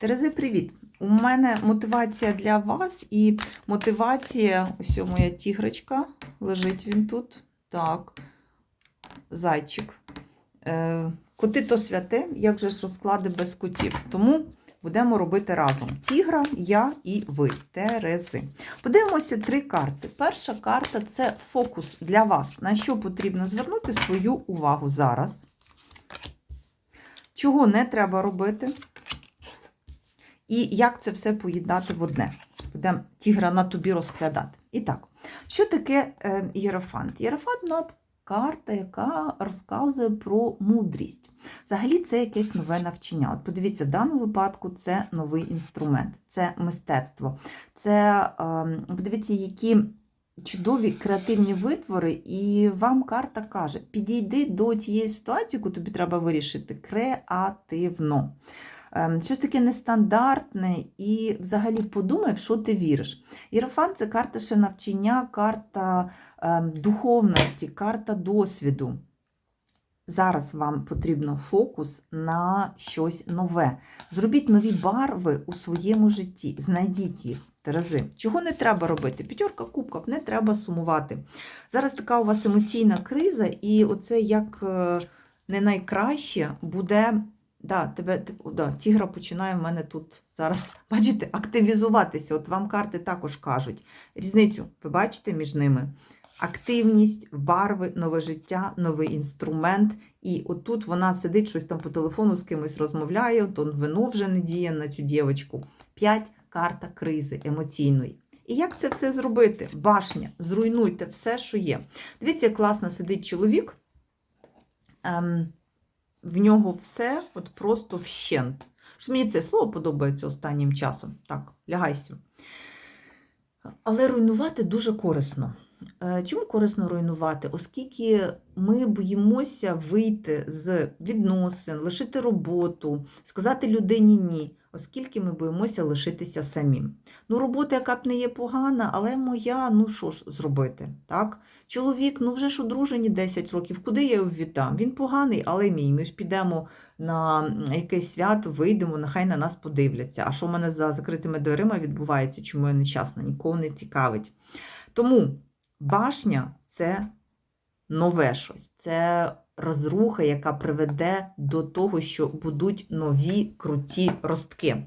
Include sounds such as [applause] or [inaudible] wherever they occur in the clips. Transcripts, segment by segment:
Терези, привіт! У мене мотивація для вас і мотивація, ось моя тігрочка, лежить він тут. Так, зайчик. Е, коти то святе, як же ж розклади без котів. Тому будемо робити разом. Тігра, я і ви, Терези. Подивимося три карти. Перша карта це фокус для вас. На що потрібно звернути свою увагу зараз. Чого не треба робити? І як це все поєднати в одне? Будемо тігра на тобі розглядати. І так, що таке е, єрофант? Єрофант от карта, яка розказує про мудрість. Взагалі, це якесь нове навчання. От подивіться, в даному випадку це новий інструмент, це мистецтво. Це е, подивіться, які. Чудові креативні витвори, і вам карта каже: підійди до тієї ситуації, яку тобі треба вирішити, креативно. Ем, Щось таке нестандартне, і взагалі подумай, в що ти віриш. Єрофан це карта ще навчання, карта ем, духовності, карта досвіду. Зараз вам потрібно фокус на щось нове. Зробіть нові барви у своєму житті, знайдіть їх. Терези. Чого не треба робити? П'ятерка кубків, не треба сумувати. Зараз така у вас емоційна криза, і оце як е, не найкраще буде. Да, тебе, да, тігра починає в мене тут зараз, [laughs] бачите, активізуватися. От вам карти також кажуть. Різницю, ви бачите між ними? Активність, барви, нове життя, новий інструмент. І отут вона сидить, щось там по телефону з кимось розмовляє, то вино вже не діє на цю дівочку. П'ять карта кризи емоційної. І як це все зробити? Башня, зруйнуйте все, що є. Дивіться, як класно сидить чоловік. Ем, в нього все от просто вщент. Що мені це слово подобається останнім часом. Так, лягайся. Але руйнувати дуже корисно. Е, Чому корисно руйнувати? Оскільки ми боїмося вийти з відносин, лишити роботу, сказати людині ні, оскільки ми боїмося лишитися самим. Ну, робота, яка б не є погана, але моя, ну що ж зробити? так? Чоловік, ну вже ж одружені 10 років, куди я його віддам? Він поганий, але мій. Ми ж підемо на якесь свято, вийдемо, нехай на нас подивляться. А що в мене за закритими дверима відбувається, чому я нещасна, нікого не цікавить. Тому башня це нове щось, це розруха, яка приведе до того, що будуть нові круті ростки.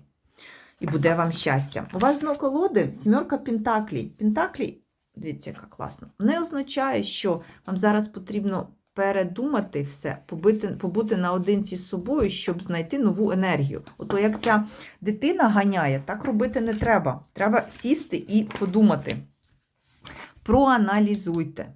І буде вам щастя. У вас дно колоди сімерка Пентаклій. Пентаклі, дивіться, яка класна, не означає, що вам зараз потрібно передумати все, побити, побути наодинці з собою, щоб знайти нову енергію. Ото як ця дитина ганяє, так робити не треба. Треба сісти і подумати. Проаналізуйте,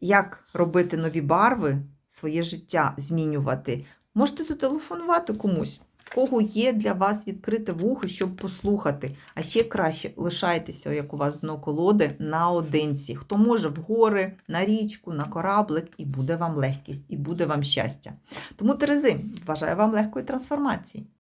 як робити нові барви, своє життя змінювати. Можете зателефонувати комусь, кого є для вас відкрите вухо, щоб послухати. А ще краще лишайтеся, як у вас дно колоди, наодинці. Хто може в гори, на річку, на кораблик, і буде вам легкість, і буде вам щастя. Тому, Терези, бажаю вам легкої трансформації.